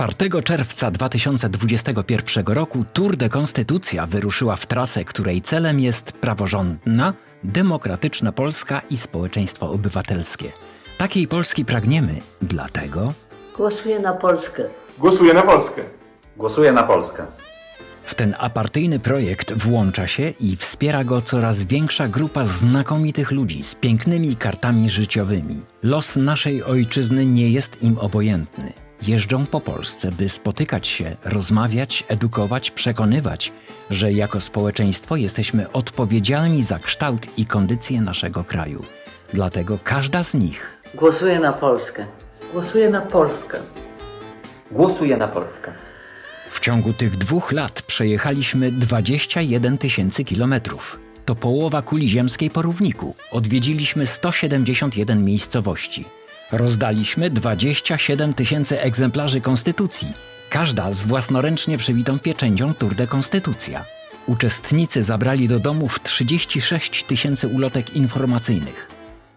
4 czerwca 2021 roku Tour de Konstytucja wyruszyła w trasę, której celem jest praworządna, demokratyczna Polska i społeczeństwo obywatelskie. Takiej Polski pragniemy, dlatego Głosuję na Polskę. Głosuję na Polskę. Głosuję na Polskę. w ten apartyjny projekt włącza się i wspiera go coraz większa grupa znakomitych ludzi z pięknymi kartami życiowymi. Los naszej ojczyzny nie jest im obojętny. Jeżdżą po Polsce, by spotykać się, rozmawiać, edukować, przekonywać, że jako społeczeństwo jesteśmy odpowiedzialni za kształt i kondycję naszego kraju. Dlatego każda z nich Głosuję na Polskę. Głosuję na Polskę. Głosuję na Polskę. W ciągu tych dwóch lat przejechaliśmy 21 tysięcy kilometrów. To połowa kuli ziemskiej po równiku. Odwiedziliśmy 171 miejscowości. Rozdaliśmy 27 tysięcy egzemplarzy konstytucji. Każda z własnoręcznie przybitą pieczęcią Tour de Konstytucja. Uczestnicy zabrali do domów 36 tysięcy ulotek informacyjnych.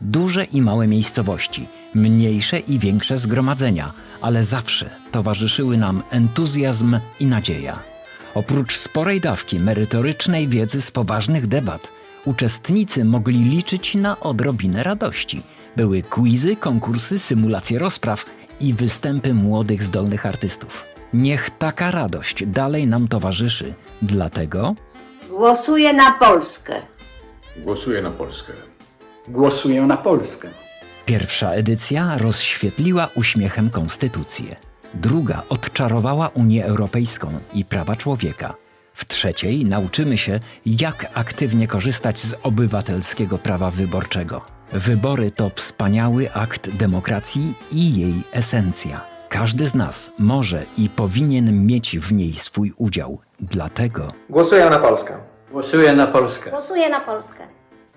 Duże i małe miejscowości, mniejsze i większe zgromadzenia, ale zawsze towarzyszyły nam entuzjazm i nadzieja. Oprócz sporej dawki merytorycznej wiedzy z poważnych debat, uczestnicy mogli liczyć na odrobinę radości. Były quizy, konkursy, symulacje rozpraw i występy młodych, zdolnych artystów. Niech taka radość dalej nam towarzyszy, dlatego Głosuję na Polskę. Głosuję na Polskę. Głosuję na Polskę. Pierwsza edycja rozświetliła uśmiechem konstytucję. Druga odczarowała Unię Europejską i prawa człowieka. W trzeciej nauczymy się, jak aktywnie korzystać z obywatelskiego prawa wyborczego. Wybory to wspaniały akt demokracji i jej esencja. Każdy z nas może i powinien mieć w niej swój udział. Dlatego Głosuję na Polskę. Głosuję na Polskę. Głosuję na Polskę.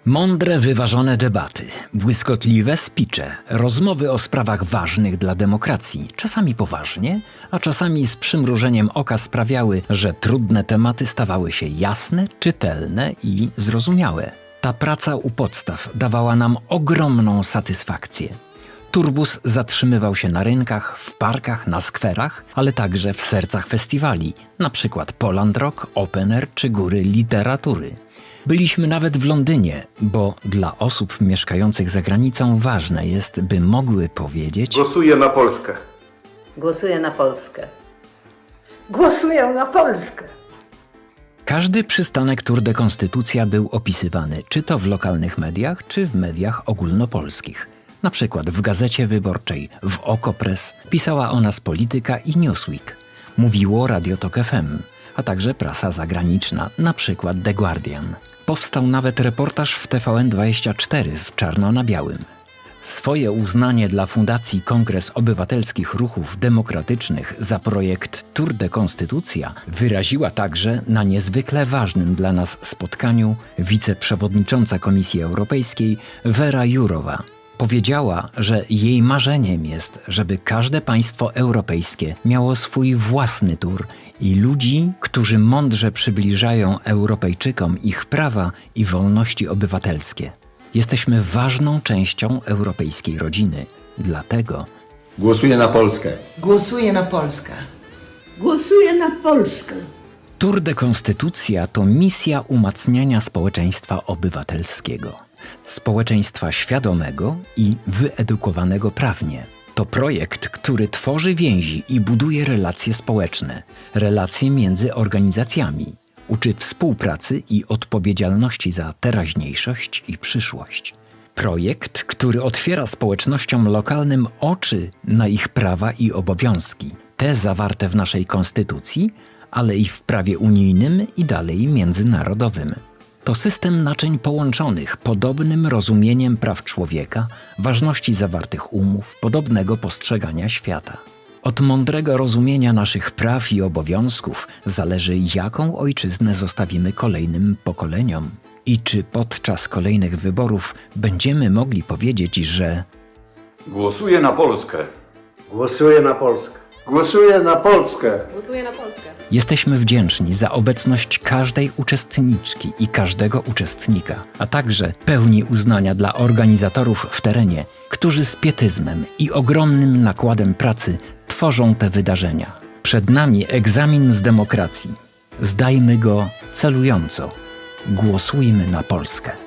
Mądre, wyważone debaty, błyskotliwe spicze, rozmowy o sprawach ważnych dla demokracji, czasami poważnie, a czasami z przymrużeniem oka sprawiały, że trudne tematy stawały się jasne, czytelne i zrozumiałe. Ta praca u podstaw dawała nam ogromną satysfakcję. Turbus zatrzymywał się na rynkach, w parkach, na skwerach, ale także w sercach festiwali, na przykład Poland Rock, Open Air czy Góry Literatury. Byliśmy nawet w Londynie, bo dla osób mieszkających za granicą ważne jest, by mogły powiedzieć Głosuję na Polskę. Głosuję na Polskę. Głosuję na Polskę. Każdy przystanek Tour de Konstytucja był opisywany, czy to w lokalnych mediach, czy w mediach ogólnopolskich. Na przykład w Gazecie Wyborczej, w Okopres pisała o nas Polityka i Newsweek. Mówiło Radio Tok FM, a także prasa zagraniczna, na przykład The Guardian. Powstał nawet reportaż w TVN24 w czarno na białym. Swoje uznanie dla Fundacji Kongres Obywatelskich Ruchów Demokratycznych za projekt Tour de Konstytucja wyraziła także na niezwykle ważnym dla nas spotkaniu wiceprzewodnicząca Komisji Europejskiej Vera Jurowa. Powiedziała, że jej marzeniem jest, żeby każde państwo europejskie miało swój własny tur i ludzi, którzy mądrze przybliżają Europejczykom ich prawa i wolności obywatelskie. Jesteśmy ważną częścią europejskiej rodziny. Dlatego Głosuję na Polskę. Głosuję na Polskę. Głosuję na Polskę. Tour de Konstytucja to misja umacniania społeczeństwa obywatelskiego, społeczeństwa świadomego i wyedukowanego prawnie. To projekt, który tworzy więzi i buduje relacje społeczne, relacje między organizacjami, uczy współpracy i odpowiedzialności za teraźniejszość i przyszłość. Projekt, który otwiera społecznościom lokalnym oczy na ich prawa i obowiązki, te zawarte w naszej konstytucji, ale i w prawie unijnym i dalej międzynarodowym. To system naczyń połączonych podobnym rozumieniem praw człowieka, ważności zawartych umów, podobnego postrzegania świata. Od mądrego rozumienia naszych praw i obowiązków zależy, jaką ojczyznę zostawimy kolejnym pokoleniom i czy podczas kolejnych wyborów będziemy mogli powiedzieć, że Głosuję na Polskę. Głosuję na Polskę. Głosuję na Polskę. Głosuję na Polskę. Jesteśmy wdzięczni za obecność każdej uczestniczki i każdego uczestnika, a także pełni uznania dla organizatorów w terenie, którzy z pietyzmem i ogromnym nakładem pracy tworzą te wydarzenia. Przed nami egzamin z demokracji. Zdajmy go celująco. Głosujmy na Polskę.